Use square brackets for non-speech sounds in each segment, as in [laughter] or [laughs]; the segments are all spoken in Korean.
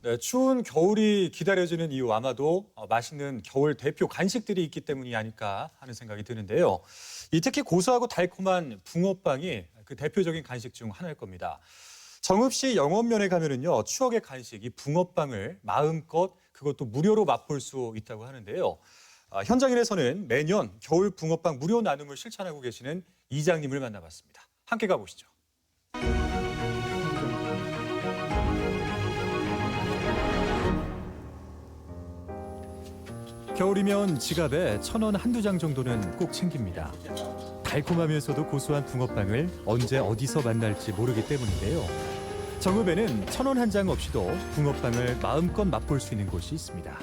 네, 추운 겨울이 기다려지는 이유 아마도 어, 맛있는 겨울 대표 간식들이 있기 때문이 아닐까 하는 생각이 드는데요. 이 특히 고소하고 달콤한 붕어빵이 그 대표적인 간식 중 하나일 겁니다. 정읍시 영업면에 가면은요 추억의 간식 이 붕어빵을 마음껏 그것도 무료로 맛볼 수 있다고 하는데요. 아, 현장일에서는 매년 겨울 붕어빵 무료 나눔을 실천하고 계시는 이장님을 만나봤습니다. 함께 가보시죠. 겨울이면 지갑에 천 원 한두 장 정도는 꼭 챙깁니다. 달콤하면서도 고소한 붕어빵을 언제 어디서 만날지 모르기 때문인데요. 정읍에는 천 원 한 장 없이도 붕어빵을 마음껏 맛볼 수 있는 곳이 있습니다.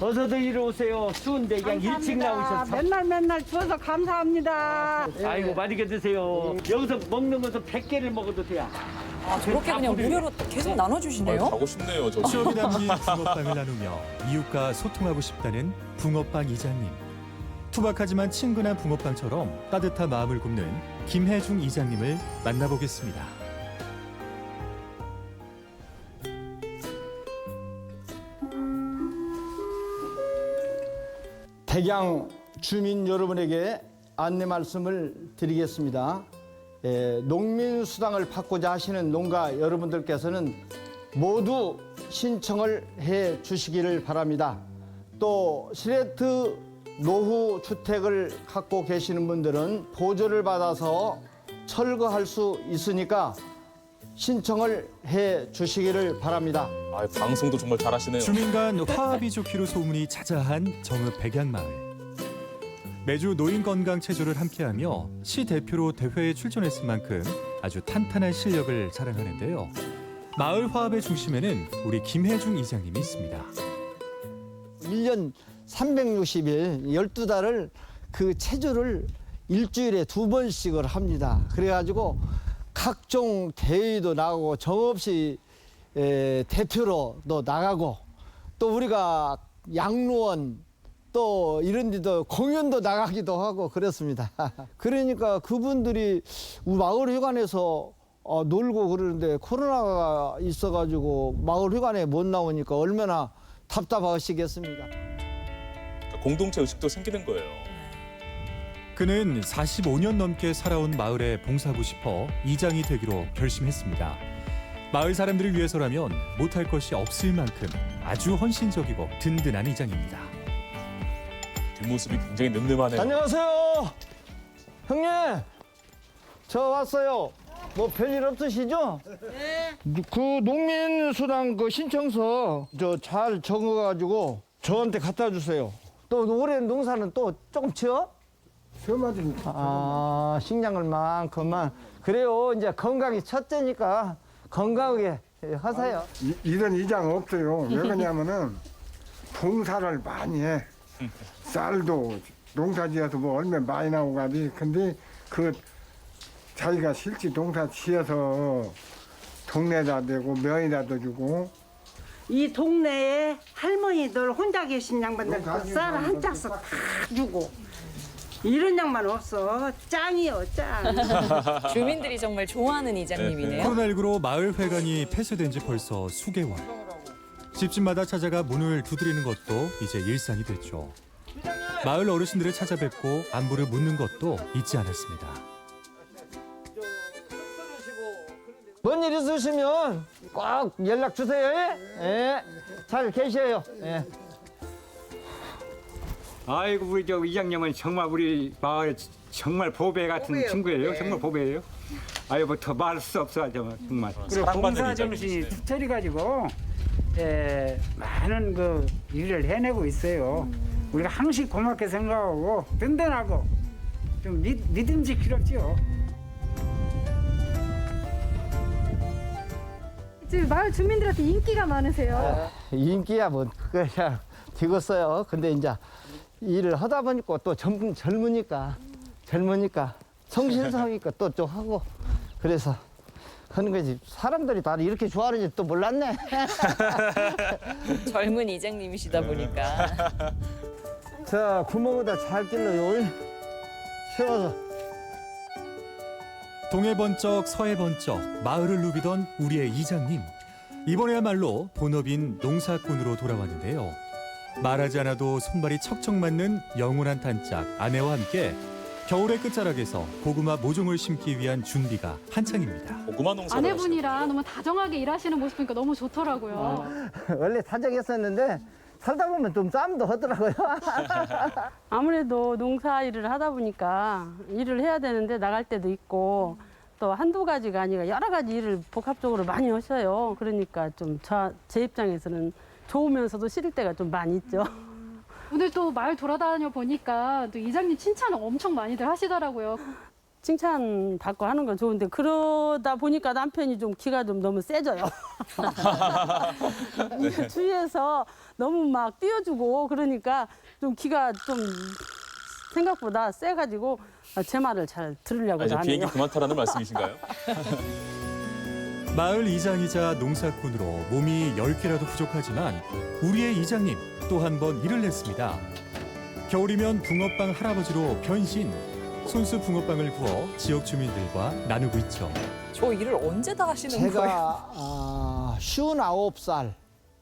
어서들 이리 오세요. 추운데 그냥 일찍 나오셔서. 맨날 맨날 주어서 감사합니다. 아이고 맛있게 드세요. 여기서 먹는 것은 100개를 먹어도 돼요. 아, 저렇게 그냥 무료로 계속 나눠주시네요. 가고 싶네요. 저 추억이 담긴 붕어빵을 나누며 이웃과 소통하고 싶다는 붕어빵 이장님. 투박하지만 친근한 붕어빵처럼 따뜻한 마음을 굽는 김혜중 이장님을 만나보겠습니다. 백양 주민 여러분에게 안내 말씀을 드리겠습니다. 에, 농민수당을 받고자 하시는 농가 여러분들께서는 모두 신청을 해 주시기를 바랍니다. 또 시레트 노후 주택을 갖고 계시는 분들은 보조를 받아서 철거할 수 있으니까 신청을 해 주시기를 바랍니다. 아, 방송도 정말 잘하시네요. 주민 간 화합이 좋기로 소문이 자자한 정읍 백양마을. 매주 노인 건강 체조를 함께하며 시 대표로 대회에 출전했을 만큼 아주 탄탄한 실력을 자랑하는데요. 마을 화합의 중심에는 우리 김혜중 이장님이 있습니다. 1년 360일 12달을 그 체조를 일주일에 두 번씩을 합니다. 그래가지고 각종 대회도 나가고 정없이 에, 대표로도 나가고 또 우리가 양로원 또 이런 데도 공연도 나가기도 하고 그렇습니다. [laughs] 그러니까 그분들이 우리 마을 회관에서 어, 놀고 그러는데 코로나가 있어가지고 마을 회관에 못 나오니까 얼마나 답답하시겠습니까? 공동체 의식도 생기는 거예요. 그는 45년 넘게 살아온 마을에 봉사하고 싶어 이장이 되기로 결심했습니다. 마을 사람들을 위해서라면 못할 것이 없을 만큼 아주 헌신적이고 든든한 이장입니다. 뒷모습이 굉장히 늠름하네요. 안녕하세요. 형님. 저 왔어요. 뭐 별일 없으시죠? 네. 그 농민수당 그 신청서 저 잘 적어가지고 저한테 갖다 주세요. 또 올해 농사는 또 조금 치어? 아, 식량을 만큼만. 그래요. 이제 건강이 첫째니까 건강하게 하세요. 이- 이런 이장 없어요. 왜 그러냐면은 [laughs] 봉사를 많이 해. 쌀도 농사지어서 뭐 얼마 많이 나오고 가지. 근데 그 자기가 실제 농사 지어서 동네다 대고 명이라도 주고 이 동네에 할머니들 혼자 계신 양반들 쌀 한 짝씩 다 주고 이런 양반 없어 짱이요 짱. [laughs] 주민들이 정말 좋아하는 이장님이네요. 코로나19로 마을 회관이 폐쇄된 지 벌써 수개월. 집집마다 찾아가 문을 두드리는 것도 이제 일상이 됐죠. 마을 어르신들을 찾아뵙고 안부를 묻는 것도 잊지 않았습니다. 뭔 일 있으시면 꼭 연락 주세요. 예? 예. 잘 계셔요. 예. 아이고 우리 저 이장님은 정말 우리 마을 정말 보배 같은 친구예요. 정말 보배예요. 아유 뭐더 말할 수 없어 정말. 정말. 그리고 봉사 정신이 있어요. 특별히 가지고 에, 많은 그 일을 해내고 있어요. 우리가 항상 고맙게 생각하고 든든하고 좀 믿, 믿음직스럽지요. 지금 마을 주민들한테 인기가 많으세요. 인기야 뭐 그냥 되겠어요. 근데 이제 일을 하다 보니까 또 젊, 젊으니까 젊으니까 성실성이니까 또 좀 하고 그래서 하는 거지. 사람들이 나를 이렇게 좋아하는지 또 몰랐네. 젊은 이장님이시다 보니까. [laughs] 자 구멍에다 잘 찔러요. 세워서. 동해 번쩍 서해 번쩍 마을을 누비던 우리의 이장님. 이번에야말로 본업인 농사꾼으로 돌아왔는데요. 말하지 않아도 손발이 척척 맞는 영원한 단짝 아내와 함께 겨울의 끝자락에서 고구마 모종을 심기 위한 준비가 한창입니다. 고구마 농사. 아내분이랑 너무 다정하게 일하시는 모습 보니까 너무 좋더라고요. 원래 사정했었는데 살다 보면 좀 싸움도 하더라고요. [laughs] 아무래도 농사 일을 하다 보니까 일을 해야 되는데 나갈 때도 있고 또 한두 가지가 아니라 여러 가지 일을 복합적으로 많이 하셔요. 그러니까 좀 제 입장에서는 좋으면서도 싫을 때가 좀 많이 있죠. 오늘 또 마을 돌아다녀 보니까 또 이장님 칭찬을 엄청 많이들 하시더라고요. 칭찬 받고 하는 건 좋은데 그러다 보니까 남편이 좀 기가 좀 너무 세져요. [laughs] 일 주위에서 너무 막 띄워주고 그러니까 좀 기가 좀 생각보다 세가지고 제 말을 잘 들으려고 이제 안 비행기. 그만 타라는 말씀이신가요? [laughs] 마을 이장이자 농사꾼으로 몸이 10개라도 부족하지만 우리의 이장님 또 한 번 일을 냈습니다. 겨울이면 붕어빵 할아버지로 변신. 손수 붕어빵을 구워 지역 주민들과 나누고 있죠. 저 일을 언제 다 하시는 거예요? 제가 아, 59살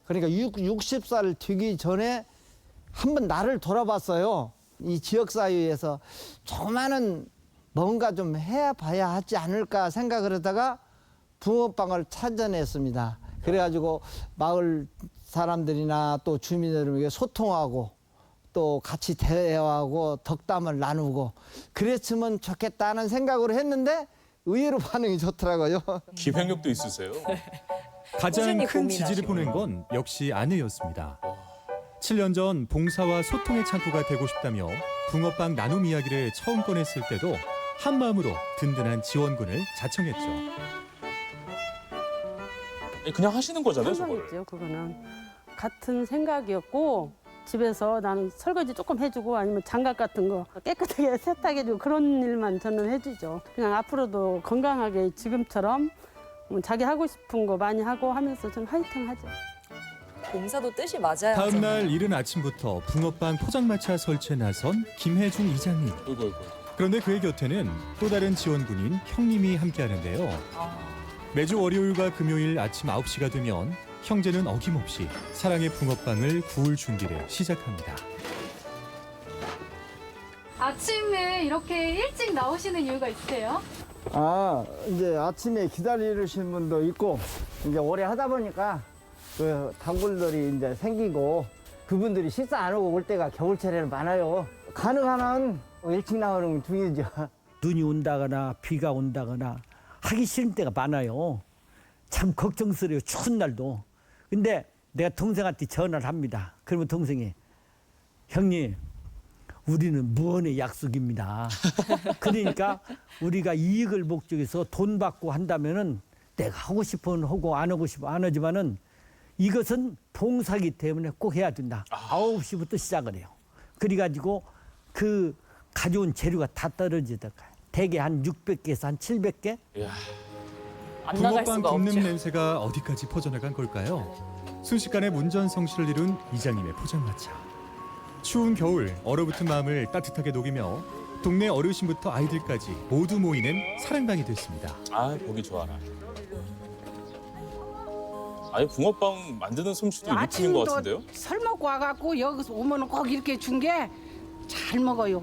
그러니까 6, 60살 되기 전에 한 번 나를 돌아봤어요. 이 지역 사회에서 조그마한 뭔가 좀 해봐야 하지 않을까 생각을 하다가 붕어빵을 찾아냈습니다. 그래가지고 마을 사람들이나 또 주민들에게 소통하고 또 같이 대화하고 덕담을 나누고 그랬으면 좋겠다는 생각으로 했는데 의외로 반응이 좋더라고요. 기획력도 있으세요. [laughs] 가장 꾸준히 큰 지지를 고민하시고. 보낸 건 역시 아내였습니다. 7년 전 봉사와 소통의 창구가 되고 싶다며 붕어빵 나눔 이야기를 처음 꺼냈을 때도 한 마음으로 든든한 지원군을 자청했죠. 그냥 하시는 거잖아요, 저거를. 상관있죠 그거는 같은 생각이었고 집에서 나는 설거지 조금 해주고 아니면 장갑 같은 거 깨끗하게 [laughs] 세탁해주고 그런 일만 저는 해주죠. 그냥 앞으로도 건강하게 지금처럼 음, 자기 하고 싶은 거 많이 하고 하면서 좀 화이팅 하죠. 봉사도 뜻이 맞아요. 다음 날 이른 아침부터 붕어빵 포장마차 설치에 나선 김혜중 이장님. 그런데 그의 곁에는 또 다른 지원군인 형님이 함께하는데요. 매주 월요일과 금요일 아침 9시가 되면 형제는 어김없이 사랑의 붕어빵을 구울 준비를 시작합니다. 아침에 이렇게 일찍 나오시는 이유가 있으세요? 아, 이제 아침에 기다리시는 분도 있고, 이제 오래 하다 보니까 그 단골들이 이제 생기고, 그분들이 식사 안 오고 올 때가 겨울철에는 많아요. 가능한 한 일찍 나오는 중이죠. 눈이 온다거나 비가 온다거나 하기 싫은 때가 많아요. 참 걱정스러워요. 추운 날도. 근데 내가 동생한테 전화를 합니다. 그러면 동생이 형님 우리는 무언의 약속입니다. [laughs] 그러니까 우리가 이익을 목적해서 돈 받고 한다면은 내가 하고 싶으면 하고 안 하고 싶으면 안 하지만은 이것은 봉사기 때문에 꼭 해야 된다. 아홉 시부터 시작을 해요. 그래가지고 그 가져온 재료가 다 떨어지다가 대개 한 600개에서 한 700개? 이야, 안 나갈 붕어빵 수가 굽는 없죠. 냄새가 어디까지 퍼져나간 걸까요? 순식간에 문전성시를 이룬 이장님의 포장마차. 추운 겨울 얼어붙은 마음을 따뜻하게 녹이며 동네 어르신부터 아이들까지 모두 모이는 사랑방이 됐습니다. 아, 보기 좋아라. 아니, 붕어빵 만드는 솜씨도 일품인 것 같은데요? 설 먹고 와갖고 여기서 오면 꼭 이렇게 준 게 잘 먹어요.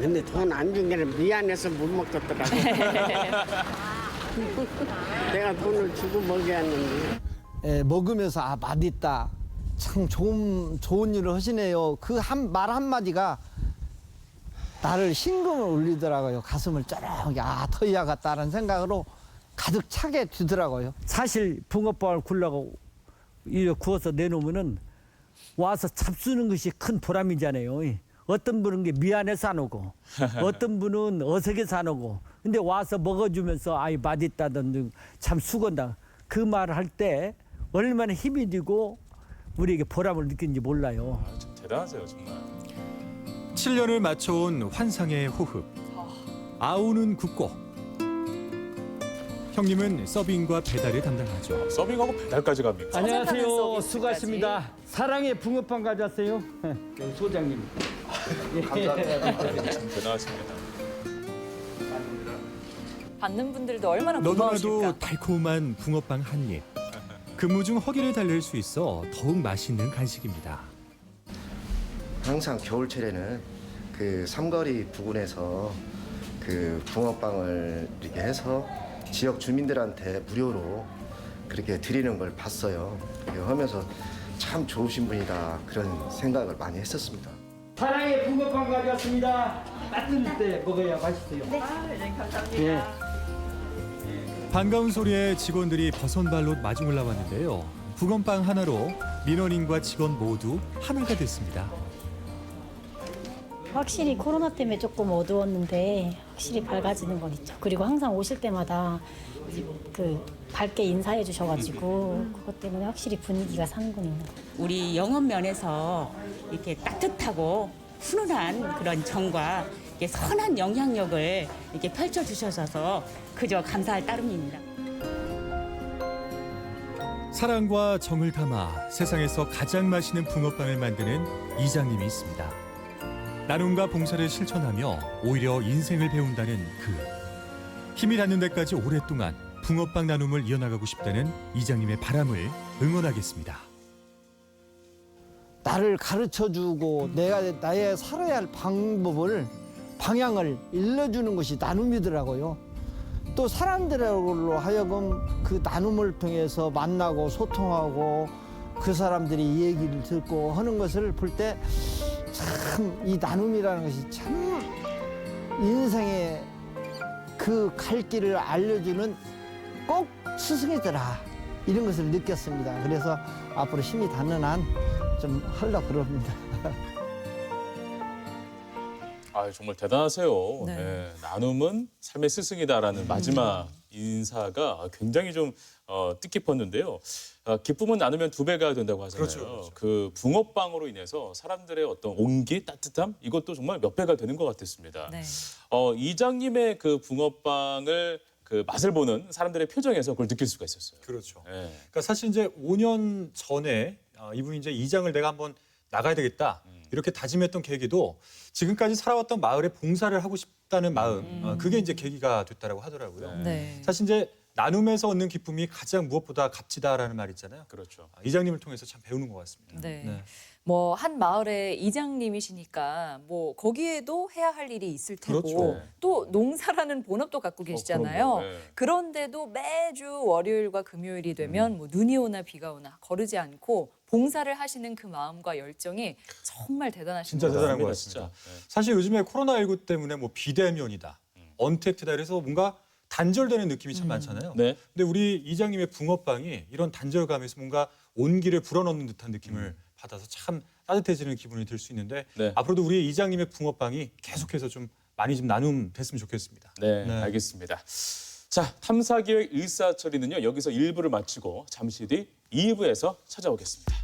근데 돈 안 준 게는 미안해서 못 먹겠더라고. [laughs] 내가 돈을 주고 먹여야했는데. 예, 먹으면서 아 맛있다. 참 좋은 좋은 일을 하시네요. 그 한 말 한마디가 나를 심금을 울리더라고요. 가슴을 쩌렁하게 아 터이야 같다는 생각으로 가득 차게 되더라고요. 사실 붕어빵을 굴라고 이렇게 구워서 내놓으면은 와서 잡수는 것이 큰 보람이잖아요. 어떤 분은 게 미안해서 안 오고 어떤 분은 어색해서 안 오고 근데 와서 먹어주면서 아이 맛있다든지 참 수건다 그 말을 할 때 얼마나 힘이 되고 우리에게 보람을 느끼는지 몰라요. 아, 참 대단하세요, 정말. 7년을 맞춰온 환상의 호흡. 아우는 굽고 형님은 서빙과 배달을 담당하죠. 서빙하고 배달까지 갑니까? 안녕하세요. 서비스까지. 수고하십니다. 사랑의 붕어빵 가져왔어요. 여기 소장님. 참 대단하십니다. 받는 분들도 얼마나 너도나도 고마우실까. 달콤한 붕어빵 한 입. 근무 중 허기를 달랠 수 있어 더욱 맛있는 간식입니다. 항상 겨울철에는 그 삼거리 부근에서 그 붕어빵을 이렇게 해서 지역 주민들한테 무료로 그렇게 드리는 걸 봤어요. 그렇게 하면서 참 좋으신 분이다 그런 생각을 많이 했었습니다. 사랑의 붕어빵 가져왔습니다. 따뜻할 때 먹어야 맛있어요. 네. 예. 반가운 소리에 직원들이 버선발로 마주 올라왔는데요. 붕어빵 하나로 민원인과 직원 모두 하나가 됐습니다. 확실히 코로나 때문에 조금 어두웠는데 확실히 밝아지는 건 있죠. 그리고 항상 오실 때마다 그 밝게 인사해 주셔가지고 그것 때문에 확실히 분위기가 건 있는 것 같아요. 우리 영업 면에서 이렇게 따뜻하고 훈훈한 그런 정과 이렇게 선한 영향력을 이렇게 펼쳐 주셔서 그저 감사할 따름입니다. 사랑과 정을 담아 세상에서 가장 맛있는 붕어빵을 만드는 이장님이 있습니다. 나눔과 봉사를 실천하며 오히려 인생을 배운다는 그 힘이 닿는 데까지 오랫동안 붕어빵 나눔을 이어나가고 싶다는 이장님의 바람을 응원하겠습니다. 나를 가르쳐 주고 내가 나의 살아야 할 방법을 방향을 일러주는 것이 나눔이더라고요. 또 사람들로 하여금 그 나눔을 통해서 만나고 소통하고 그 사람들이 이 얘기를 듣고 하는 것을 볼 때 참 이 나눔이라는 것이 참 인생의 그갈 길을 알려주는 꼭 스승이더라 이런 것을 느꼈습니다. 그래서 앞으로 힘이 닿는 한 좀 하려고 그럽니다. 아 정말 대단하세요. 네. 네, 나눔은 삶의 스승이다라는 마지막 인사가 굉장히 좀 어, 뜻깊었는데요. 아, 기쁨은 나누면 두 배가 된다고 하잖아요. 그렇죠, 그렇죠. 그 붕어빵으로 인해서 사람들의 어떤 온기, 따뜻함 이것도 정말 몇 배가 되는 것 같았습니다. 네. 어, 이장님의 그 붕어빵을 그 맛을 보는 사람들의 표정에서 그걸 느낄 수가 있었어요. 그렇죠. 네. 그러니까 사실 이제 5년 전에 어, 이분이 이제 이장을 내가 한번 나가야 되겠다 이렇게 다짐했던 계기도 지금까지 살아왔던 마을에 봉사를 하고 싶 다는 마음 어, 그게 이제 계기가 됐다라고 하더라고요. 네. 사실 이제 나눔에서 얻는 기쁨이 가장 무엇보다 값지다라는 말 있잖아요. 그렇죠. 아, 이장님을 통해서 참 배우는 것 같습니다. 네. 뭐한 마을의 이장님이시니까 뭐 거기에도 해야 할 일이 있을 테고 그렇죠. 또 농사라는 본업도 갖고 계시잖아요. 그럼요. 네. 그런데도 매주 월요일과 금요일이 되면 뭐 눈이 오나 비가 오나 거르지 않고 봉사를 하시는 그 마음과 열정이 정말 대단하신 진짜 것 대단한 것 같습니다. 진짜. 네. 사실 요즘에 코로나19 때문에 뭐 비대면이다, 언택트다 그래서 뭔가 단절되는 느낌이 참 많잖아요. 네. 근데 우리 이장님의 붕어빵이 이런 단절감에서 뭔가 온기를 불어넣는 듯한 느낌을 받아서 참 따뜻해지는 기분이 들 수 있는데 네. 앞으로도 우리 이장님의 붕어빵이 계속해서 좀 많이 좀 나눔 됐으면 좋겠습니다. 네, 네. 알겠습니다. 자, 탐사기획 일사처리는요 여기서 1부를 마치고 잠시 뒤 2부에서 찾아오겠습니다.